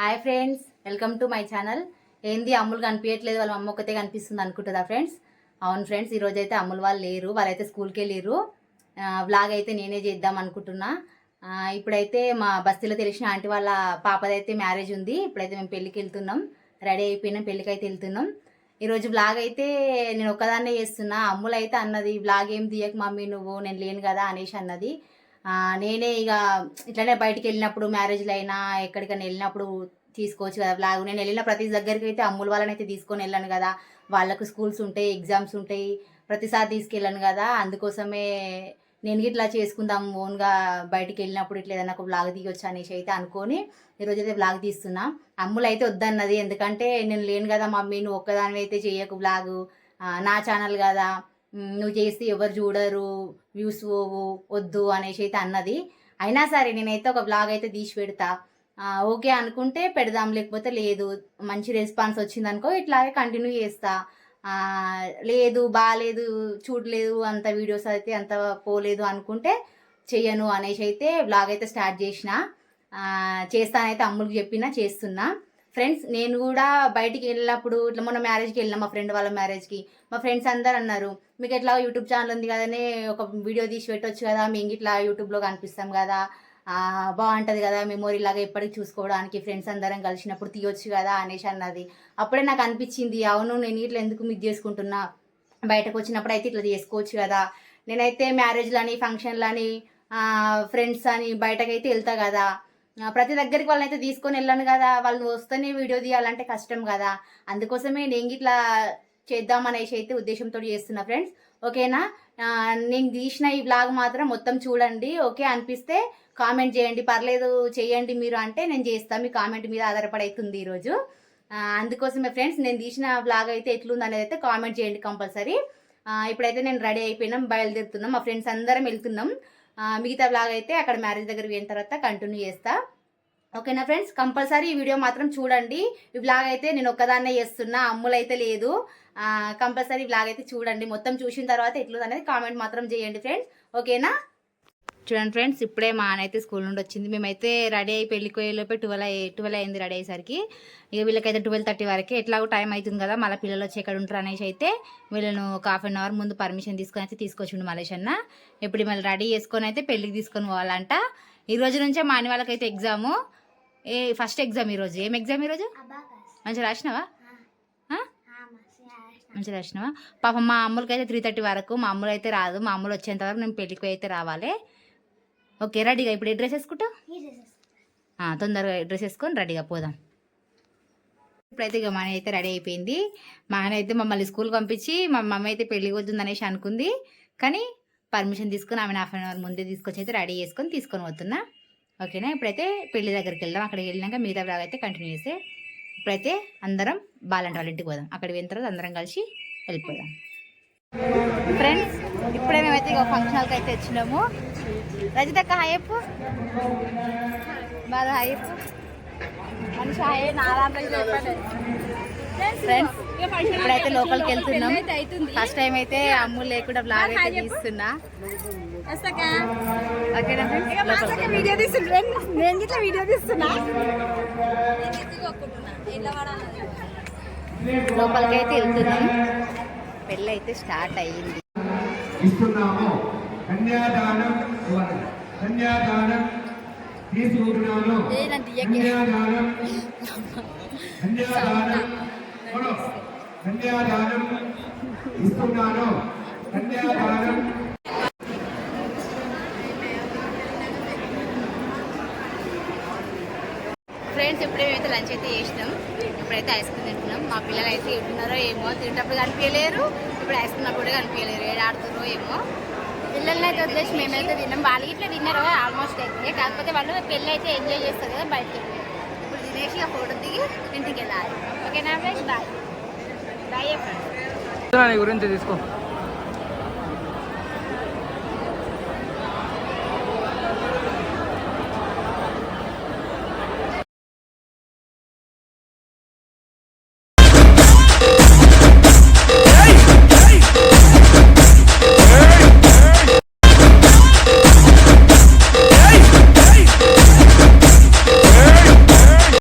Hi friends welcome to my channel. ఏంది అమ్ములు కనిపించట్లేదు వాళ్ళ అమ్మ ఒకతే కనిపిస్తుంది అనుకుంటుందా ఫ్రెండ్స్? అవును ఫ్రెండ్స్ ఈరోజు అయితే అమ్ములు వాళ్ళు లేరు వాళ్ళైతే స్కూల్కి వెళ్ళారు వ్లాగ్ అయితే నేనే చేద్దాం అనుకుంటున్నా. ఇప్పుడైతే మా బస్తీలో తెలిసిన ఆంటీ వాళ్ళ పాపదైతే మ్యారేజ్ ఉంది. ఇప్పుడైతే మేము పెళ్ళికి వెళ్తున్నాం. రెడీ అయిపోయినాం పెళ్ళికి అయితే వెళ్తున్నాం ఈరోజు వ్లాగ్ అయితే నేను ఒక్కదాన్నే చేస్తున్నా. అమ్ములు అయితే అన్నది వ్లాగ్ ఏం తీయక మమ్మీ నువ్వు నేను లేను కదా అనేసి అన్నది. నేనే ఇక ఇట్లనే బయటికి వెళ్ళినప్పుడు మ్యారేజ్లు అయినా ఎక్కడికైనా వెళ్ళినప్పుడు తీసుకోవచ్చు కదా. బ్లాగ్ నేను వెళ్ళిన ప్రతి దగ్గరికి అయితే అమ్ముల వాళ్ళని అయితే తీసుకొని వెళ్ళాను కదా. వాళ్ళకు స్కూల్స్ ఉంటాయి ఎగ్జామ్స్ ఉంటాయి ప్రతిసారి తీసుకెళ్ళాను కదా. అందుకోసమే నేను ఇట్లా చేసుకుందాం ఓన్గా బయటికి వెళ్ళినప్పుడు ఇట్లా ఏదైనా ఒక బ్లాగ్ దిగొచ్చు అనేసి అయితే అనుకొని ఈరోజు అయితే బ్లాగ్ తీస్తున్నా. అమ్ములు అయితే వద్దన్నది. ఎందుకంటే నేను లేను కదా మమ్మీ నువ్వు ఒక్కదాని అయితే చేయకు బ్లాగ్ నా ఛానల్ కదా. నువ్వు చేస్తే ఎవరు చూడరు వ్యూస్ పోవు వద్దు అనేసి అయితే అన్నది. అయినా సరే నేనైతే ఒక బ్లాగ్ అయితే తీసి పెడతా. ఓకే అనుకుంటే పెడదాం లేకపోతే లేదు. మంచి రెస్పాన్స్ వచ్చింది అనుకో ఇట్లాగే కంటిన్యూ చేస్తా. లేదు బాగాలేదు చూడలేదు అంత వీడియోస్ అయితే అంత పోలేదు అనుకుంటే చెయ్యను అనేసి అయితే బ్లాగ్ అయితే స్టార్ట్ చేసిన. చేస్తానైతే అమ్ములకి చెప్పినా చేస్తున్నా. ఫ్రెండ్స్ నేను కూడా బయటికి వెళ్ళినప్పుడు ఇట్లా మొన్న మ్యారేజ్కి వెళ్ళినా మా ఫ్రెండ్ వాళ్ళ మ్యారేజ్కి మా ఫ్రెండ్స్ అందరు అన్నారు మీకు ఎట్లా యూట్యూబ్ ఛానల్ ఉంది కదనే ఒక వీడియో తీసి పెట్టొచ్చు కదా మేము ఇట్లా యూట్యూబ్లో కనిపిస్తాం కదా బాగుంటుంది కదా మెమోరీ లాగా ఎప్పటికి చూసుకోవడానికి ఫ్రెండ్స్ అందరం కలిసినప్పుడు తీయొచ్చు కదా అనేసి అన్నది. అప్పుడే నాకు అనిపించింది అవును నేను ఇట్లా ఎందుకు మిస్ చేసుకుంటున్నా? బయటకు వచ్చినప్పుడు అయితే ఇట్లా చేసుకోవచ్చు కదా. నేనైతే మ్యారేజ్లని ఫంక్షన్లని ఫ్రెండ్స్ అని బయటకైతే వెళ్తా కదా. ప్రతి దగ్గరికి వాళ్ళని అయితే తీసుకొని వెళ్ళాను కదా. వాళ్ళు వస్తేనే వీడియో తీయాలంటే కష్టం కదా. అందుకోసమే నేను ఇట్లా చేద్దామనేసి అయితే ఉద్దేశంతో చేస్తున్నా ఫ్రెండ్స్. ఓకేనా? నేను తీసిన ఈ బ్లాగ్ మాత్రం మొత్తం చూడండి. ఓకే? అనిపిస్తే కామెంట్ చేయండి. పర్లేదు చేయండి మీరు అంటే నేను చేస్తాను మీ కామెంట్ మీద ఆధారపడి అవుతుంది ఈరోజు అందుకోసమే ఫ్రెండ్స్ నేను తీసిన బ్లాగ్ అయితే ఎట్లుంది అనేది అయితే కామెంట్ చేయండి కంపల్సరీ. ఇప్పుడైతే నేను రెడీ అయిపోయినాం బయలుదేరుతున్నాం. మా ఫ్రెండ్స్ అందరం వెళ్తున్నాం. మిగతా బ్లాగ్ అయితే అక్కడ మ్యారేజ్ దగ్గర పోయిన తర్వాత కంటిన్యూ చేస్తా. ఓకేనా ఫ్రెండ్స్? కంపల్సరీ ఈ వీడియో మాత్రం చూడండి. ఈ బ్లాగ్ అయితే నేను ఒక్కదాన్నే చేస్తున్నా అమ్ములైతే లేదు. కంపల్సరీ బ్లాగ్ అయితే చూడండి. మొత్తం చూసిన తర్వాత ఎట్లుంది అనేది కామెంట్ మాత్రం చేయండి ఫ్రెండ్స్. ఓకేనా? చూడండి ఫ్రెండ్స్ ఇప్పుడే మా ఆయన అయితే స్కూల్ నుండి వచ్చింది. మేమైతే రెడీ అయి పెళ్ళికి పోయేలోపే ట్వెల్వ్ అయ్యి ట్వెల్వ్ అయింది రెడీ అయ్యేసరికి. ఇక వీళ్ళకైతే ట్వెల్వ్ థర్టీ వరకే ఎట్లాగో టైం అవుతుంది కదా మళ్ళీ పిల్లలు వచ్చి ఎక్కడ ఉంటారు అనేసి అయితే వీళ్ళను ఒక హాఫ్ అన్ అవర్ ముందు పర్మిషన్ తీసుకొని అయితే తీసుకొచ్చిండు మలేష్ అన్న ఇప్పుడు మళ్ళీ రెడీ చేసుకొని అయితే పెళ్ళికి తీసుకొని పోవాలంట. ఈ రోజు నుంచే మా అన్ని వాళ్ళకైతే ఎగ్జాము ఏ ఫస్ట్ ఎగ్జామ్ ఈరోజు ఏం ఎగ్జామ్ ఈరోజు మంచిగా రాసినావా? మంచి మంచిగా రాసినావా? పాపం మా అమ్ములకి అయితే త్రీ థర్టీ వరకు మా అమ్ములు అయితే రాదు. మా అమ్ములు వచ్చేంత వరకు నేను పెళ్ళికి అయితే రావాలి. ఓకే రెడీగా ఇప్పుడు ఏ డ్రెస్ వేసుకుంటావు? ఆ, తొందరగా డ్రెస్ వేసుకొని రెడీగా పోదాం. ఇప్పుడైతే ఇక మా ఆయన అయితే రెడీ అయిపోయింది. మా ఆయన అయితే మమ్మల్ని స్కూల్ పంపించి మా మమ్మీ అయితే పెళ్ళికి వద్దు అనేసి అనుకుంది. కానీ పర్మిషన్ తీసుకుని ఆమె హాఫ్ అన్ అవర్ ముందే తీసుకొచ్చి అయితే రెడీ చేసుకొని తీసుకొని పోతున్నా. ఓకేనా? ఇప్పుడైతే పెళ్ళి దగ్గరికి వెళ్దాం. అక్కడికి వెళ్ళినాక మిగతా బ్లాగ్ అయితే కంటిన్యూ చేస్తే ఇప్పుడైతే అందరం బాలంట వాళ్ళ ఇంటికి పోదాం. అక్కడికి పోయిన తర్వాత అందరం కలిసి వెళ్ళిపోదాం. ఫ్రెండ్స్ ఇప్పుడే మేమైతే ఇక ఫంక్షన్ హాల్కి అయితే వచ్చినాము. రజితక్క హాయప్పు బాగా హాయప్పు మనిషి హాయ్ ఫ్రెండ్స్ ఇప్పుడైతే లోపలికి వెళ్తున్నాం. ఫస్ట్ టైం అయితే అమ్ము లేకుండా బ్లాగ్ అయితే తీస్తున్నా. వీడియో తీస్తుండ్రు నేను ఇట్లా వీడియో తీస్తున్నా. లోపలికి అయితే వెళ్తున్నాం. పెళ్ళి అయితే స్టార్ట్ అయ్యింది. ఇస్తున్నాము. కన్యాదానం కన్యాదానం తీసుకుంటున్నాను. కన్యాదానం కన్యాదానం కొను. కన్యాదానం ఇస్తున్నాను. కన్యాదానం ఫ్రెండ్స్ ఇప్పుడే మేమైతే లంచ్ అయితే చేసినాం. ఇప్పుడైతే ఐస్ క్రీమ్ తింటున్నాం. మా పిల్లలు అయితే తింటున్నారో ఏమో తింటప్పుడు కనిపించలేరు. ఇప్పుడు ఐస్ క్రీమ్ అప్పుడు కనిపించలేరు ఏడు ఆడుతున్నారో ఏమో. పిల్లల్ని అయితే వదిలేసి మేమైతే తిన్నాం. వాళ్ళు ఇట్లా తిన్నారు ఆల్మోస్ట్ అయితే. కాకపోతే వాళ్ళు పెళ్ళి అయితే ఎంజాయ్ చేస్తారు కదా బయటకి. ఇప్పుడు తినేసి ఆ ఫోటో దిగి ఇంటికి వెళ్ళాలి. ఓకేనా ఫ్రెండ్స్? బాయ్. Bye friends? గురించి తీసుకో.